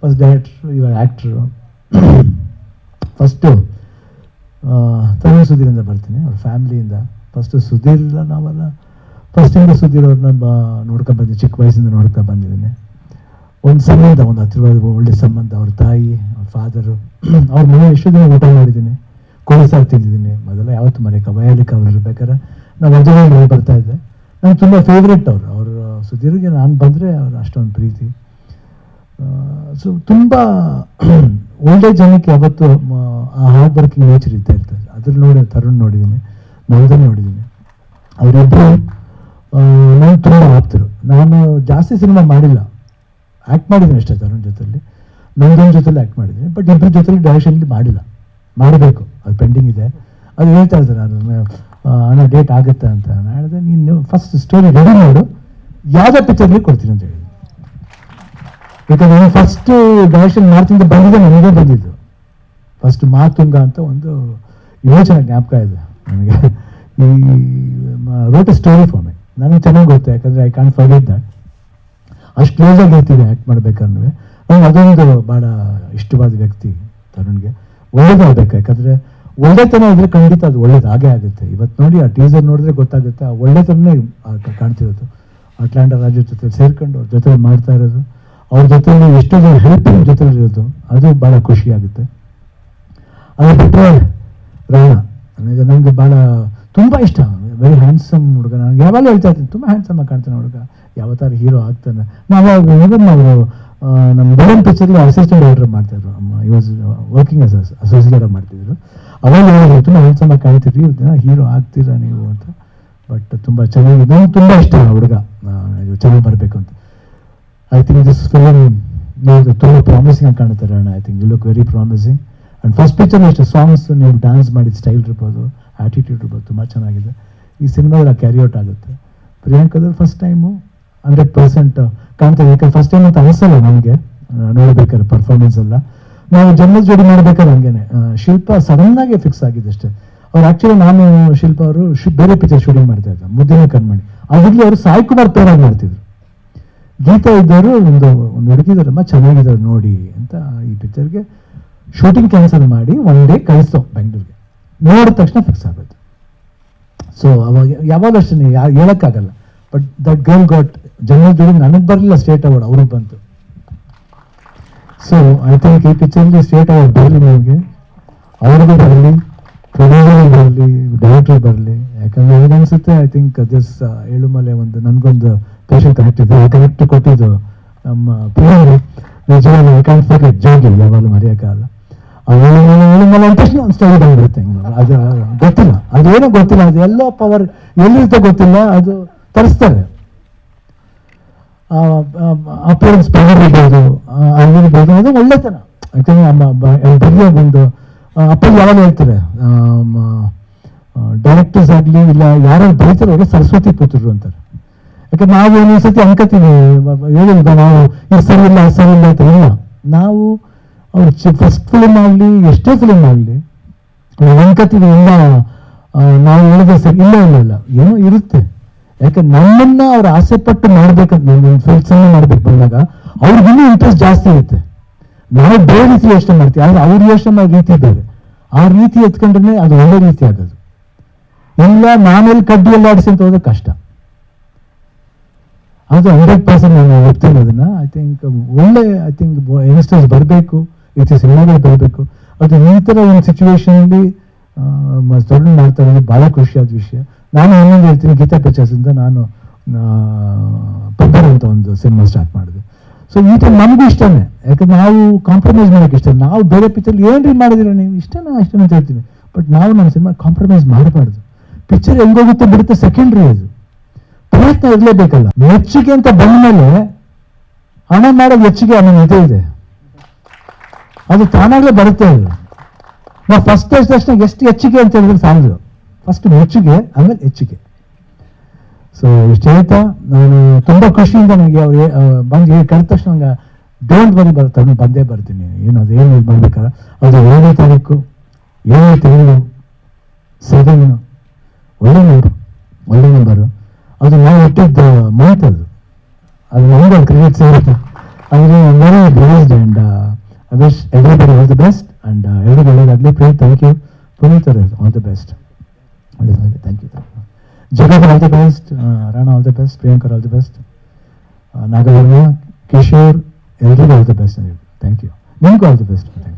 First ಡೈರೆಕ್ಟ್ರು ಇವಾಗ actor first Tarun ಸುಧೀರಿಂದ ಬರ್ತೀನಿ. ಅವ್ರ ಫ್ಯಾಮಿಲಿಯಿಂದ. ಫಸ್ಟು ಸುಧೀರ್ ನಾವೆಲ್ಲ. ಫಸ್ಟಿಂದ ಸುಧೀರ್ ಅವ್ರನ್ನ ಬ ನೋಡ್ಕೊಂಡು ಬಂದಿದ್ದೀನಿ ಚಿಕ್ಕ ವಯಸ್ಸಿಂದ ನೋಡ್ಕೊ ಬಂದಿದ್ದೀನಿ. ಒಂದು ಸಂಬಂಧ, ಒಂದು ಹತ್ತಿರವಾದ ಒಳ್ಳೆ ಸಂಬಂಧ. ಅವ್ರ ತಾಯಿ, ಅವ್ರ ಫಾದರು ಅವ್ರ ಮನೆ ಎಷ್ಟು ದಿನ ಊಟ ಮಾಡಿದ್ದೀನಿ. ಕೋಳಿ ಸಾರು ತಿಂದಿದ್ದೀನಿ. ಮೊದಲ ಯಾವತ್ತು ಮನೆ ವಯಾಲಿಕ ಅವ್ರು ಇರ್ಬೇಕಾದ್ರೆ ನಾವು ಮದುವೆ ಬರ್ತಾ ಇದ್ದೆ. ನಾನು ತುಂಬ ಫೇವ್ರೆಟ್ ಅವರು. ಅವರು, ಸುಧೀರ್ಗೆ ನಾನು ಬಂದರೆ ಅವ್ರು ಅಷ್ಟೊಂದು ಪ್ರೀತಿ. ಸೊ ತುಂಬ ಒಳ್ಳೆ ಜನಕ್ಕೆ ಅವತ್ತು ಆ ಹಾರ್ಡ್ ವರ್ಕಿಂಗ್ ನೇಚರ್ ಇದ್ದೇ ಇರ್ತದೆ. ಅದ್ರಲ್ಲಿ ನೋಡಿ ತರುಣ್ ನೋಡಿದ್ದೀನಿ ನಂದನ್ ನೋಡಿದ್ದೀನಿ. ಅವರಿಬ್ಬರು ನಾನು ತುಂಬ ಆಪ್ತರು. ನಾನು ಜಾಸ್ತಿ ಸಿನಿಮಾ ಮಾಡಿಲ್ಲ. ಆ್ಯಕ್ಟ್ ಮಾಡಿದ್ದೀನಿ ಅಷ್ಟೇ ತರುಣ್ ಜೊತೆಲಿ. ನಂದನ್ ಜೊತೆಲಿ ಆ್ಯಕ್ಟ್ ಮಾಡಿದ್ದೀನಿ. ಬಟ್ ಇಬ್ಬರ ಜೊತೆಲಿ ಡೈರೆಕ್ಷನ್ಲಿ ಮಾಡಿಲ್ಲ. ಮಾಡಬೇಕು. ಅದು ಪೆಂಡಿಂಗ್ ಇದೆ. ಅದು ಹೇಳ್ತಾ ಇದ್ದಾರೆ ನಾನು ಹಣ ಡೇಟ್ ಆಗುತ್ತೆ ಅಂತ. ನಾನು ಹೇಳಿದೆ ನೀನು ಫಸ್ಟ್ ಸ್ಟೋರಿ ರೆಡಿ ಮಾಡು. ಯಾವುದೇ ಪಿಕ್ಚರ್ಗೆ ಕೊಡ್ತೀನಿ ಅಂತ ಹೇಳಿದೆ ಯಾಕಂದ್ರೆ ನಾನು ಫಸ್ಟ್ ಡೈರೆಕ್ಷನ್ ಮಾಡ್ತಿಂದ ಬಂದಿದ್ದೆ, ನನಗೆ ಬಂದಿದ್ದು. ಫಸ್ಟ್ ಮಾತುಂಗ ಅಂತ ಒಂದು ಯೋಚನೆ, ಜ್ಞಾಪಕ ಇದೆ ನನಗೆ. ಈ ರೋಟ್ ಸ್ಟೋರಿ ಫಾರ್ ಮಿ ನನಗೆ ಚೆನ್ನಾಗಿ ಗೊತ್ತು, ಯಾಕಂದರೆ ಐ ಕಾಂಟ್ ಫರ್ಗೆಟ್ ದಟ್ ಅಷ್ಟು ಕ್ಲೋಸಾಗಿ ಇರ್ತೀವಿ ಆ್ಯಕ್ಟ್ ಮಾಡಬೇಕಂದ್ರೆ. ನಂಗೆ ಅದೊಂದು ಭಾಳ ಇಷ್ಟವಾದ ವ್ಯಕ್ತಿ ತರುಣ್ಗೆ. ಒಳ್ಳೇದಾಗಬೇಕು ಯಾಕಂದರೆ ಒಳ್ಳೆತನ ಇದ್ರೆ ಖಂಡಿತ ಅದು ಒಳ್ಳೇದು ಆಗೇ ಆಗುತ್ತೆ. ಇವತ್ತು ನೋಡಿ, ಆ ಟೀಸರ್ ನೋಡಿದ್ರೆ ಗೊತ್ತಾಗುತ್ತೆ, ಆ ಒಳ್ಳೆತನೇ ಕಾಣ್ತಿರೋದು. ಅಟ್ಲಾಂಟಾ ರಾಜ್ಯದ ಜೊತೆ ಸೇರ್ಕೊಂಡು ಅವ್ರ ಜೊತೆ ಮಾಡ್ತಾ ಇರೋದು. ಅವ್ರ ಜೊತೆ ಎಷ್ಟೋ ಜನ ಹೆಲ್ಪಿಂಗ್ ಜೊತೆ ಇರೋದು ಅದು ಭಾಳ ಖುಷಿ ಆಗುತ್ತೆ ಅದು ಬಿಟ್ಟರೆ ರಾಣ ನನಗೆ ನನಗೆ ಭಾಳ ತುಂಬ ಇಷ್ಟ. ವೆರಿ ಹ್ಯಾಂಡ್ಸಮ್ ಹುಡುಗ. ನನಗೆ ಯಾವಾಗಲೂ ಹೇಳ್ತಾ ಇರ್ತೀನಿ ತುಂಬ ಹ್ಯಾಂಡ್ಸಮ್ ಆಗಿ ಕಾಣ್ತಾನೆ ಹುಡುಗ. ಯಾವತ್ತಾರು ಹೀರೋ ಆಗ್ತಾನೆ. ನಾವು ನಾವು ಆ, ನಮ್ಮ ವಿಲನ್ ಪಿಕ್ಚರ್ಗೆ ಅಸಿಸ್ಟೆಂಟ್ ಡೈರೆಕ್ಟರ್ ಮಾಡ್ತಾಯಿದ್ರು ಈ ವಾಸ್ ವರ್ಕಿಂಗ್ ಆಸ್ ಅಸೋಸಿಯೇಟ್ ಮಾಡ್ತಿದ್ರು. ಅವಾಗ ಹೇಳಿದ್ರು ತುಂಬ ಹ್ಯಾಂಡ್ಸಮ್ ಆಗಿ ಕಾಣ್ತೀರಿ ಹೀರೋ ಆಗ್ತೀರಾ ನೀವು? ಅಂತ. ಬಟ್ ತುಂಬ ಚೆನ್ನಾಗಿ ನನಗೆ ತುಂಬ ಇಷ್ಟ ಹುಡುಗ. ಚೆನ್ನಾಗಿ ಬರಬೇಕು ಅಂತ. ಐ ಥಿಂಕ್ ದಿಸ್ ಫಿಲಮ್ ನೀವು ತುಂಬ ಪ್ರಾಮಿಸಿಂಗ್ ಆಗಿ ಕಾಣುತ್ತಾರೆ ಅಣ್ಣ I think you look very promising and first picture ಅಷ್ಟೇ ಸಾಂಗ್ಸ್ ನೀವು ಡ್ಯಾನ್ಸ್ ಮಾಡಿದ ಸ್ಟೈಲ್ ಇರ್ಬೋದು ಆ್ಯಟಿಟ್ಯೂಡ್ ಇರ್ಬೋದು ತುಂಬ ಚೆನ್ನಾಗಿದೆ. ಈ ಸಿನಿಮಾದಲ್ಲಿ ಕ್ಯಾರಿ ಔಟ್ ಆಗುತ್ತೆ. ಪ್ರಿಯಾಂಕದಲ್ಲಿ ಫಸ್ಟ್ ಟೈಮು ಹಂಡ್ರೆಡ್ ಪರ್ಸೆಂಟ್ ಕಾಣ್ತದೆ ಯಾಕಂದ್ರೆ ಫಸ್ಟ್ ಟೈಮ್ ಅಂತ ಅನಿಸಲ್ಲ ನಮಗೆ. ನೋಡ್ಬೇಕಾದ್ರೆ ಪರ್ಫಾರ್ಮೆನ್ಸ್ ಎಲ್ಲ. ನಾವು ಜನ್ಮದ ಜೋಡಿ ಮಾಡ್ಬೇಕಾದ್ರೆ ಹಂಗೇನೆ. ಶಿಲ್ಪ ಸಡನ್ನಾಗಿ ಫಿಕ್ಸ್ ಆಗಿದೆ ಅಷ್ಟೇ. ಅವ್ರು ಆ್ಯಕ್ಚುಲಿ ನಾನು ಶಿಲ್ಪ ಅವರು ಬೇರೆ ಪಿಕ್ಚರ್ ಶೂಟಿಂಗ್ ಮಾಡ್ತಾ ಇದ್ದೆ, ಮುದ್ದಿನ ಕಣ್ಮಣಿ. ಅದ್ರಲ್ಲಿ ಅವರು ಸಾಯಿ ಕುಮಾರ್ ಪೇರಾಗಿ ಮಾಡ್ತಿದ್ರು. ಗೀತಾ ಇದ್ದವರು ಒಂದು ಒಂದು ಹುಡುಗಿದಾರಮ್ಮ ಚೆನ್ನಾಗಿದ್ದಾರೆ ನೋಡಿ ಅಂತ ಈ ಪಿಕ್ಚರ್ಗೆ ಶೂಟಿಂಗ್ ಕ್ಯಾನ್ಸಲ್ ಮಾಡಿ ಒನ್ ಡೇ ಕಳಿಸ್ತೋ ಬೆಂಗಳೂರಿಗೆ. ನೋಡಿದ ತಕ್ಷಣ ಫಿಕ್ಸ್ ಆಗೋದು ಸೊ ಅವಾಗ ಯಾವಾಗ ಅಷ್ಟೇ ಯಾರು ಹೇಳೋಕ್ಕಾಗಲ್ಲ. ಬಟ್ ದಟ್ ಗರ್ಲ್ ಗಾಟ್ ಜನರ ಜೋಡಿ ನನಗೆ ಬರಲಿಲ್ಲ ಸ್ಟೇಟ್ ಅವಾರ್ಡ್ ಅವ್ರಿಗೆ ಬಂತು. ಸೊ ಐ ಥಿಂಕ್ ಈ ಪಿಕ್ಚರ್ಲಿ ಸ್ಟೇಟ್ ಅವಾರ್ಡ್ ಬರಲಿ ನಿಮಗೆ. ಅವ್ರಿಗೂ ಬರಲಿ ಪ್ರೊಡ್ಯೂಸರ್ ಬರಲಿ ಡೈರೆಕ್ಟರ್ ಬರಲಿ. ಯಾಕಂದ್ರೆ ನನಗೆ ಅನ್ಸುತ್ತೆ ಐ ಥಿಂಕ್ ದಿಸ್ ಏಳುಮಲೆ ಒಂದು, ನನಗೊಂದು ಪೇಷನ್ ಕನೆಕ್ಟ್ ಇದೆ ಕನೆಕ್ಟ್ ಕೊಟ್ಟಿದ್ದು ನಮ್ಮ ಪ್ರಿಯರು ನಿಜವಾಗಿ ಐ ಕ್ಯಾನ್ ಫರ್ಗೆಟ್ ಜೋಗಿ ಯಾವಾಗಲೂ ಮರೆಯೋಕ್ಕಾಗಲ್ಲ ಏಳುಮಲೆ ಅಂತ ಸ್ಟೋರಿ ಬಂದ್ಬಿಡುತ್ತೆ ಅದು ಗೊತ್ತಿಲ್ಲ. ಅದೇನು ಗೊತ್ತಿಲ್ಲ. ಅದು ಎಲ್ಲೋ ಪವರ್ ಎಲ್ಲಿರ್ತೋ ಗೊತ್ತಿಲ್ಲ. ಅದು ತರಿಸ್ತಾರೆ. ಅಪೇರೆನ್ಸ್ ಪವರ್ ಇರ್ಬೋದು ಆಗಿರ್ಬೋದು ಅದು ಒಳ್ಳೆತನ ಯಾಕಂದ್ರೆ ಬರೆಯೋ ಬಂದು ಆ, ಅಪ್ಪಾಜಿ ಯಾವಾಗ ಹೇಳ್ತಾರೆ ಡೈರೆಕ್ಟರ್ಸ್ ಆಗಲಿ ಇಲ್ಲ ಯಾರು ಬರೀತಾರೆ ಅವ್ರಿಗೆ ಸರಸ್ವತಿ ಪುತ್ರರು ಅಂತಾರೆ. ಯಾಕಂದ್ರೆ ನಾವು ಒಂದೊಂದ್ಸತಿ ಅನ್ಕೋತೀವಿ ಹೇಳಿಲ್ಲ ನಾವು? ಈ ಸರಿ ಇಲ್ಲ, ಆ ಸರಿ ಇಲ್ಲ ಅಂತ ಇಲ್ಲ. ನಾವು ಅವ್ರು ಫಸ್ಟ್ ಫಿಲಿಮ್ ಆಗಲಿ, ಎಷ್ಟೇ ಫಿಲಿಮ್ ಆಗಲಿ ಅನ್ಕೋತೀವಿ ಇಲ್ಲ ನಾವು ಹೇಳಿದ್ರೆ ಸರಿ, ಇಲ್ಲ ಇಲ್ಲ ಇಲ್ಲ. ಏನೋ ಇರುತ್ತೆ. ಯಾಕೆ ನಮ್ಮನ್ನ ಅವ್ರು ಆಸೆ ಪಟ್ಟು ಮಾಡ್ಬೇಕಂತ ಫಿಲ್ಮ್ಸ್ ಮಾಡ್ಬೇಕು ಬಂದಾಗ ಅವ್ರಿಗಿನ್ನೂ ಇಂಟ್ರೆಸ್ಟ್ ಜಾಸ್ತಿ ಇರುತ್ತೆ. ನಾವು ಬೇರೆ ರೀತಿ ಯೋಚನೆ ಮಾಡ್ತೀವಿ, ಆದರೆ ಅವ್ರ ಯೋಚನೆ ಮಾಡೋ ರೀತಿ ಬೇರೆ. ಆ ರೀತಿ ಎತ್ಕೊಂಡ್ರೆ ಅದು ಒಳ್ಳೆ ರೀತಿ ಆಗೋದು. ಇಲ್ಲ ನಾನೆಲ್ಲಿ ಕಡ್ಡಿ ಎಲ್ಲ ಆಡಿಸಿ ಅಂತ ಹೋದ್ರೆ ಕಷ್ಟ. ಅದು ಹಂಡ್ರೆಡ್ ಪರ್ಸೆಂಟ್ ನಾನು ಒಪ್ತೀನಿ ಅದನ್ನ. ಐ ಥಿಂಕ್ ಒಳ್ಳೆ ಐ ಥಿಂಕ್ ಯಂಗ್ಸ್ಟರ್ಸ್ ಬರಬೇಕು, ಈ ಇಸ್ ಬರಬೇಕು. ಅದು ಈ ಥರ ಒಂದು ಸಿಚುವೇಶನಲ್ಲಿ ದೊಡ್ಡ ಮಾಡ್ತಾ ಇರೋದು ಭಾಳ ಖುಷಿಯಾದ ವಿಷಯ. ನಾನು ಇನ್ನೊಂದು ಹೇಳ್ತೀನಿ, ಗೀತಾ ಪಿಕ್ಚರ್ಸ್ ಇಂದ ನಾನು ಪಬ್ಬರ್ ಅಂತ ಒಂದು ಸಿನಿಮಾ ಸ್ಟಾರ್ಟ್ ಮಾಡಿದೆ. ಸೊ ಈ ಥರ ನಮಗೂ ಇಷ್ಟನೇ. ಯಾಕಂದ್ರೆ ನಾವು ಕಾಂಪ್ರಮೈಸ್ ಮಾಡೋಕೆ ಇಷ್ಟ ನಾವು ಬೇರೆ ಪಿಕ್ಚರ್ ಏನ್ರಿ ಮಾಡಿದಿರ ನೀವು? ಇಷ್ಟನಾ, ಇಷ್ಟನ ಅಂತ ಹೇಳ್ತೀನಿ. ಬಟ್ ನಾವು ನಮ್ಮ ಸಿನಿಮಾ ಕಾಂಪ್ರಮೈಸ್ ಮಾಡಬಾರ್ದು. ಪಿಕ್ಚರ್ ಹೆಂಗೋಗುತ್ತೆ ಬಿಡುತ್ತೆ ಸೆಕೆಂಡ್ರಿ ಅದು. ಪ್ರಯತ್ನ ಇರಲೇಬೇಕಲ್ಲ. ಮೆಚ್ಚುಗೆ ಅಂತ ಬಂದ್ಮೇಲೆ ಹಣ ಮಾಡೋದು ಹೆಚ್ಚಿಗೆ ಅನ್ನೋ ಇದೆ ಇದೆ. ಅದು ತಾನಾಗಲೇ ಬರುತ್ತೆ ಅದು. ನಾವು ಫಸ್ಟ್ ತಕ್ಷಣ ಎಷ್ಟು ಹೆಚ್ಚಿಗೆ ಅಂತ ಹೇಳಿದ್ರೆ ಸಾಲದು. ಫಸ್ಟ್ ಮೆಚ್ಚುಗೆ ಆಮೇಲೆ ಹೆಚ್ಚಿಗೆ. ಸೊ ಇಷ್ಟು ಹೇಳ್ತಾ ನಾನು ತುಂಬ ಖುಷಿಯಿಂದ ನನಗೆ ಅವ್ರು ಬಂದು ಹೇಳಿ ಕರೆದ ತಕ್ಷಣ ನಂಗೆ ಡೋಂಟ್ ಬರಿ ಬರ್, ತಗೊಂಡು ಬಂದೇ ಬರ್ತೀನಿ. ಏನು ಅದು, ಏನು ಇದು ಮಾಡ್ಬೇಕಾದ್ರೆ ಅದು ಏಳನೇ ತಾರೀಕು. ಏಳನೇ ತಿಂಗಳು. ಸೆವೆನ್. ಒಳ್ಳೆ ನಂಬರು ಒಳ್ಳೆ ನಂಬರು ಅದು ನಾವು ಇಟ್ಟಿದ್ದ ಮಂತ್ ಅದು ಅದು ನಮ್ಗೆ ಕ್ರಿಕೆಟ್ ಸೇರುತ್ತೆ ಅಂದರೆ very blessed and everybody all the best and ಎಲ್ರಿಗೂ ಒಳ್ಳೇದಾಗಲಿ ಪ್ರೇಮ್ ಥ್ಯಾಂಕ್ ಯು ಪುನೀತ್ ಅವರೇ ಆಲ್ ದಿ ಬೆಸ್ಟ್ ಒಳ್ಳೇದಾಗಲಿ thank you thank you Jagath all the best Rana all the best Priyankar all the best Nagavarma Kishore ಎಲ್ರಿಗೂ all the best thank you ನಿಮಗೂ all the best you